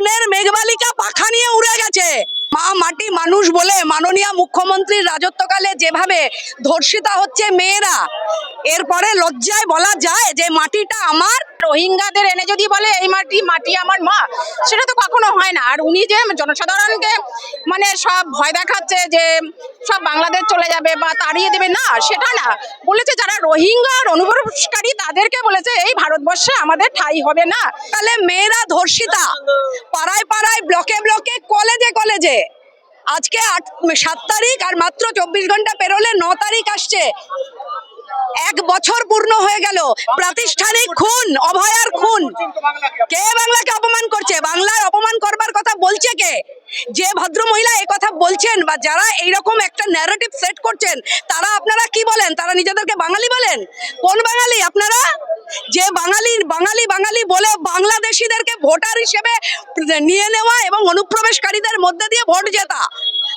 স্বপ্নের মেঘবালিকা পাখা নিয়ে উড়ে গেছে। মা মাটি মানুষ বলে মাননীয় মুখ্যমন্ত্রীর রাজত্বকালে যেভাবে ধর্ষিতা হচ্ছে মেয়েরা এরপরে লজ্জায় বলা যায় যে মাটিটা আমার। রোহিঙ্গাদের এনে যদি বলে, এই মাটি মাটি আমার মা, সেটা তো কখনো হয় না। আর উনি যে জনসাধারণকে মানে সব ভয় দেখাচ্ছে যে সব বাংলাদেশ চলে যাবে বা তাড়িয়ে দেবে, না, সেটা না। বলেছে যারা রোহিঙ্গার অনুপ্রবেশকারী, তাদেরকে বলেছে, এই ভারতবর্ষে আমাদের ঠাই হবে না। তাহলে মেয়েরা ধর্ষিতা, পাড়ায় পাড়ায়, ব্লকে ব্লকে, কলেজে কলেজে। আজকে আট, সাত তারিখ আর মাত্র চব্বিশ ঘণ্টা পেরোলে ন তারিখ আসছে। এক বছর পূর্ণ হয়ে গেল। প্রাতিষ্ঠানিক খুন, অভয়ার খুন। কে বাংলাকে অপমান করছে? বাংলার অপমান করবার কথা বলছে কে? যে ভদ্র মহিলা কথা বলছেন বা যারা এইরকম একটা ন্যারেটিভ সেট করছেন, তারা আপনারা কি বলেন? তারা নিজেদেরকে বাঙালি বলেন? কোন বাঙালি? আপনারা? যে বাঙালি বাঙালি বাঙালি বলে বাংলাদেশিদেরকে ভোটার হিসেবে নিয়ে নেওয়া এবং অনুপ্রবেশকারীদের মধ্যে দিয়ে ভোট জেতা।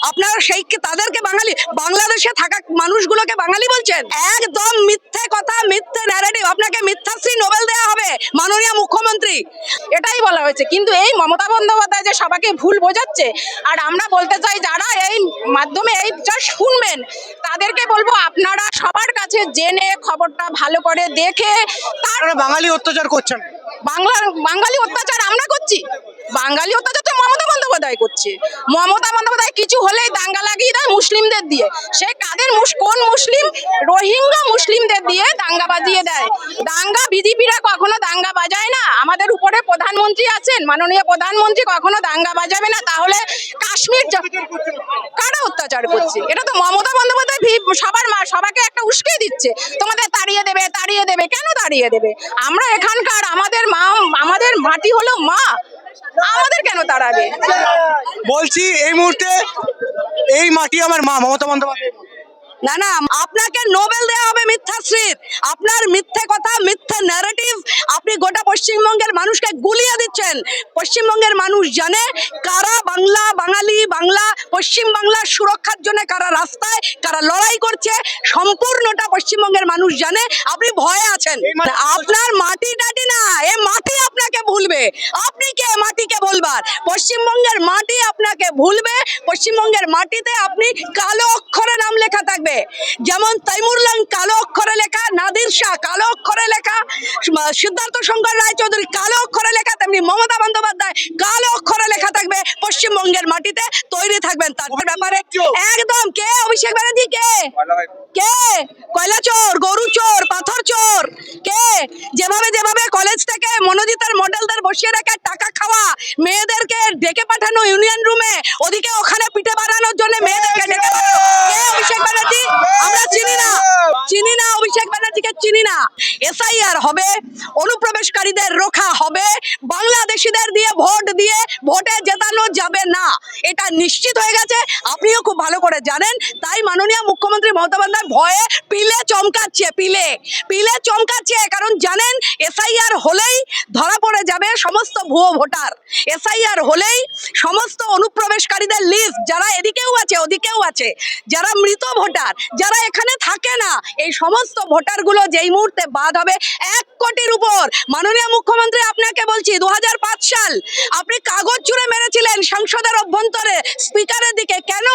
আপনারা সেই তাদেরকে বাঙালি, বাংলাদেশে থাকা মানুষগুলোকে বাঙালি বলছেন? একদম মিথ্যে কথা, মিথ্যে ন্যারেটিভ আপনাকে মিথ্যাশ্রী নোবেল দেওয়া হবে, মাননীয় মুখ্যমন্ত্রী। এটাই বলা হয়েছে। কিন্তু এই মমতা বন্দ্যোপাধ্যায় যে সবাইকে ভুল বোঝাচ্ছে আর আমরা বলতে চাই যারা এই মাধ্যমে এই যা শুনবেন তাদেরকে বলব আপনারা সবার কাছে জেনে খবরটা ভালো করে দেখে তার বাঙালি অত্যাচার করছেন। বাংলার বাঙালি অত্যাচার আমরা করছি। বাঙালি অত্যাচার তো মমতা বন্দ্যোপাধ্যায় করছে। মমতা বন্দ্যোপাধ্যায় কিছু হলেই দাঙ্গা লাগিয়ে দেয় মুসলিমদের দিয়ে। সে কাদের মুস- কোন মুসলিম? রোহিঙ্গা মুসলিমদের দিয়ে দাঙ্গা বাজিয়ে দেয়। দাঙ্গা বিজেপিরা কখনো দাঙ্গা বাজায় না। উপরে প্রধানমন্ত্রী আছেন? মাননীয় প্রধানমন্ত্রী কখনো দাঙ্গা বাজাবে না? তাহলে কাশ্মীর কারা অত্যাচার করছে? এটা তো মমতা বন্দ্যোপাধ্যায় সবার মা সবাইকে একটা উস্কে দিচ্ছে। তোমাদের তাড়িয়ে দেবে তাড়িয়ে দেবে কেন তাড়িয়ে দেবে? আমরা এখানকার আমাদের মা আমাদের মাটি হলো মা। আমাদের কেন তাড়াবে? বলছি এই মুহূর্তে এই মাটি আমার মা মমতা বন্দ্যোপাধ্যায়। না না আপনাকে নোবেল দেওয়া হবে মিথ্যাশ্রীর। আপনার মিথ্যে পশ্চিমবঙ্গের মানুষকে গুলিয়ে দিচ্ছেন। পশ্চিমবঙ্গের মানুষ জানে কারা বাংলা বাঙালি বাংলা পশ্চিম বাংলার সুরক্ষার জন্য কারা রাস্তায় কারা লড়াই করছে সম্পূর্ণটা পশ্চিমবঙ্গের মানুষ জানে। আপনি ভয়ে আছেন। আপনার মাটি টাটি না এ মাটি আপনাকে ভুলবে। আপনি কে? মাটিকে বলবার পশ্চিমবঙ্গের মাটি আপনাকে ভুলবে। পশ্চিমবঙ্গের মাটিতে আপনি কালো অক্ষরে নাম লেখা থাকবে। যেমন তৈমুরলাং কালো অক্ষরে লেখা নাদির শাহ কালো স- সিদ্ধার্থ শঙ্কর রায়চৌধুরী কালো অক্ষরে লেখা তেমনি মমতা বন্দ্যোপাধ্যায় কালো অক্ষরে লেখা থাকবে পশ্চিমবঙ্গের মাটিতে তৈরি থাকবেন তার ব্যাপারে। একদম। কে? অভিষেক ব্যানার্জি কে? কে? কয়লা চোর গরু চোর পাথর চোর কে? যেভাবে যেভাবে কলেজ থেকে মনোজিতের মডেলদের বসিয়ে রেখে টাকা খাওয়া মেয়েদেরকে ডেকে পাঠানো ইউনিয়ন রুমে ওদিকে ওখানে পিঠে বানানোর জন্য মেয়েদেরকে ডেকে পাঠানো কে অভিষেক ব্যানার্জি আমরা চিনি না চিনি না অভিষেক চিনি না। এসআইআর হবে, অনুপ্রবেশকারীদের রক্ষা হবে, বাংলাদেশিদের দিয়ে ভোট দিয়ে ভোটে জেতানো যাবে না। এটা নিশ্চিত হয়ে গেছে, আপনিও খুব ভালো করে জানেন, তাই মাননীয় মুখ্যমন্ত্রী মমতা বন্দ্যোপাধ্যায় ভয়ে পিলে চমকাচ্ছে, পিলে পিলে চমকাচ্ছে, কারণ জানেন এসআইআর হলেই ধরা পড়ে যাবে সমস্ত ভুয়ো ভোটার। এসআইআর হলেই সমস্ত অনুপ্রবেশকারীদের লিস্ট যারা এদিকেও আছে, ওদিকেও আছে, যারা মৃত ভোটার, যারা এখানে থাকে না, এই সমস্ত ভোটারগুলো যেই মুহূর্তে বাদ হবে এক কোটির উপর। মাননীয় মুখ্যমন্ত্রী, আপনাকে বলছি দু হাজার পাঁচ সাল আপনি কাগজ ছুঁড়ে মেরেছিলেন সংসদের অভ্যন্তরে, স্পিকারের দিকে। কেন?